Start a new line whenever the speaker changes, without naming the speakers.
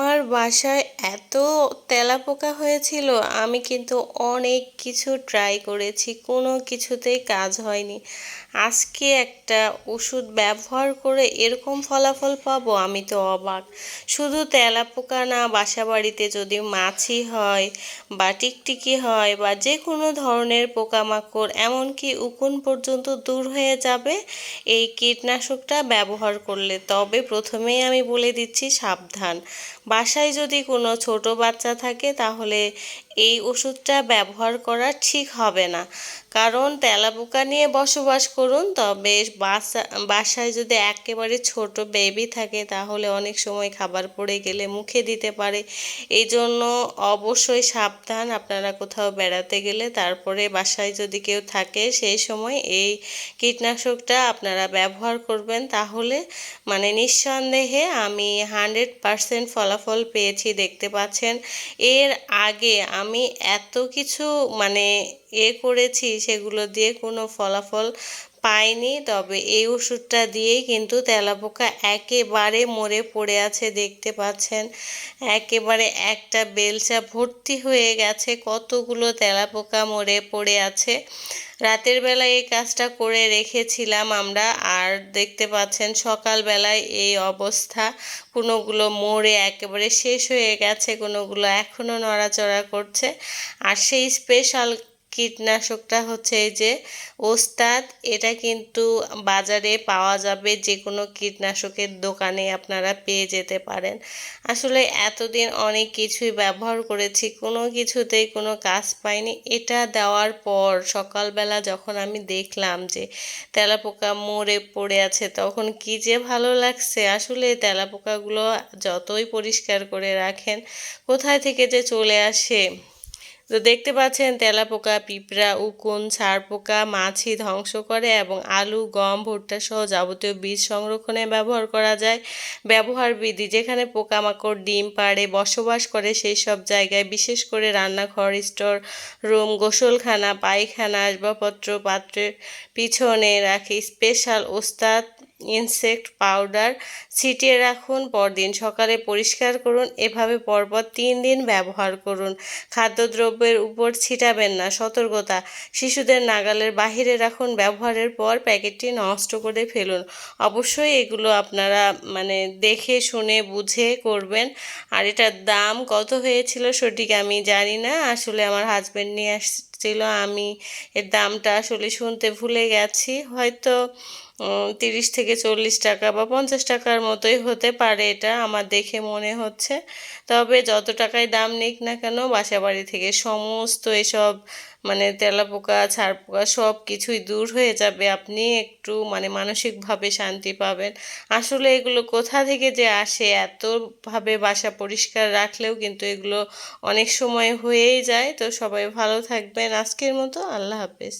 আমার বাসায় এত তেলাপোকা হয়েছিল, আমি কিন্তু অনেক কিছু ট্রাই করেছি, কোনো কিছুতেই কাজ হয়নি। আজকে একটা ওষুধ ব্যবহার করে এরকম ফলাফল পাবো, আমি তো অবাক। শুধু তেলাপোকা না বাসা বাড়িতে যদি মাছি হয় বা টিকটিকি হয় বা যে কোনো ধরনের পোকামাকড়, এমনকি উকুন পর্যন্ত দূর হয়ে যাবে, এই কীটনাশকটা ব্যবহার করলে। তবে প্রথমেই আমি বলে দিচ্ছি, সাবধান। বাসায় যদি কোনো ছোট বাচ্চা থাকে, তাহলে এই ওষুধটা ব্যবহার করা ঠিক হবে না। কারণ তেলাপোকা নিয়ে বসবাস করুন, তবে বাসা, বাসায় যদি একেবারে ছোট বেবি থাকে, তাহলে অনেক সময় খাবার পড়ে গেলে মুখে দিতে পারে। এই জন্য অবশ্যই সাবধান, আপনারা কোথাও বেড়াতে গেলে তারপরে বাসায় যদি কেউ থাকে, সেই সময় এই কীটনাশকটা আপনারা ব্যবহার করবেন। তাহলে মানে নিঃসন্দেহে আমি হান্ড্রেড পারসেন্ট ফলাফল পেয়েছি, দেখতে পাচ্ছেন। এর আগে আমি এত কিছু মানে এ করেছি, সেগুলো দিয়ে কোনো ফলাফল পাইনি। তবে এই ওষুধটা দিয়েই কিন্তু তেলাপোকা একেবারে মরে পড়ে আছে, দেখতে পাচ্ছেন। একেবারে একটা বেলচা ভর্তি হয়ে গেছে, কতগুলো তেলাপোকা মরে পড়ে আছে। রাতের বেলায় এই কাজটা করে রেখেছিলাম আমরা। আর দেখতে পাচ্ছেন সকালবেলায় এই অবস্থা। কোনোগুলো মরে একেবারে শেষ হয়ে গেছে, কোনোগুলো এখনও নড়াচড়া করছে। আর সেই স্পেশাল কীটনাশকটা হচ্ছে এই যে ওস্তাদ, এটা কিন্তু বাজারে পাওয়া যাবে যে কোনো কীটনাশকের দোকানে আপনারা পেয়ে যেতে পারেন। আসলে এতদিন অনেক কিছুই ব্যবহার করেছি, কোনো কিছুতেই কোনো কাজ পাইনি। এটা দেওয়ার পর সকালবেলা যখন আমি দেখলাম যে তেলাপোকা মরে পড়ে আছে, তখন কি যে ভালো লাগছে। আসলে তেলাপোকাগুলো যতই পরিষ্কার করে রাখেন, কোথায় থেকে যে চলে আসে তো দেখতে পাচ্ছেন তেলাপোকা পিঁপড়া, উকুন ছাড় পোকা, মাছি ধ্বংস করে এবং আলু, গম, ভুট্টা সহ যাবতীয় বীজ সংরক্ষণে ব্যবহার করা যায়। ব্যবহার বিধি যেখানে পোকামাকড়, ডিম পাড়ে বসবাস করে সেই সব জায়গায়, বিশেষ করে রান্নাঘর, স্টোর রুম, গোসলখানা, পায়খানা, আসবাবপত্র, পাত্রের পিছনে রাখি স্পেশাল ওস্তাদ ইনসেক্ট পাউডার ছিটিয়ে রাখুন, পরদিন সকালে পরিষ্কার করুন, এভাবে পরপর তিন দিন ব্যবহার করুন। খাদ্যদ্রব্যের উপর ছিটাবেন না, সতর্কতা। শিশুদের নাগালের বাহিরে রাখুন, ব্যবহারের পর প্যাকেটটি নষ্ট করে ফেলুন। অবশ্যই এগুলো আপনারা মানে দেখে, শুনে, বুঝে করবেন। আর এটার দাম কত হয়েছিল সঠিক আমি জানি না, আসলে আমার হাজব্যান্ড নিয়ে আসছিল, আমি এর দামটা আসলে শুনতে ভুলে গেছি। হয়তো তিরিশ থেকে চল্লিশ টাকা বা পঞ্চাশ টাকার মতোই হতে পারে এটা আমার দেখে মনে হচ্ছে। তবে যত টাকায় দাম নিক না কেন বাসা বাড়ি থেকে সমস্ত এসব মানে তেলাপোকা, ছাড়পোকা সব কিছুই দূর হয়ে যাবে। আপনি একটু মানে মানসিকভাবে শান্তি পাবেন। আসলে এগুলো কোথা থেকে যে আসে, এতভাবে বাসা পরিষ্কার রাখলেও কিন্তু এগুলো অনেক সময় হয়েই যায়। তো সবাই ভালো থাকবেন। আজকের মতো আল্লাহ হাফেজ।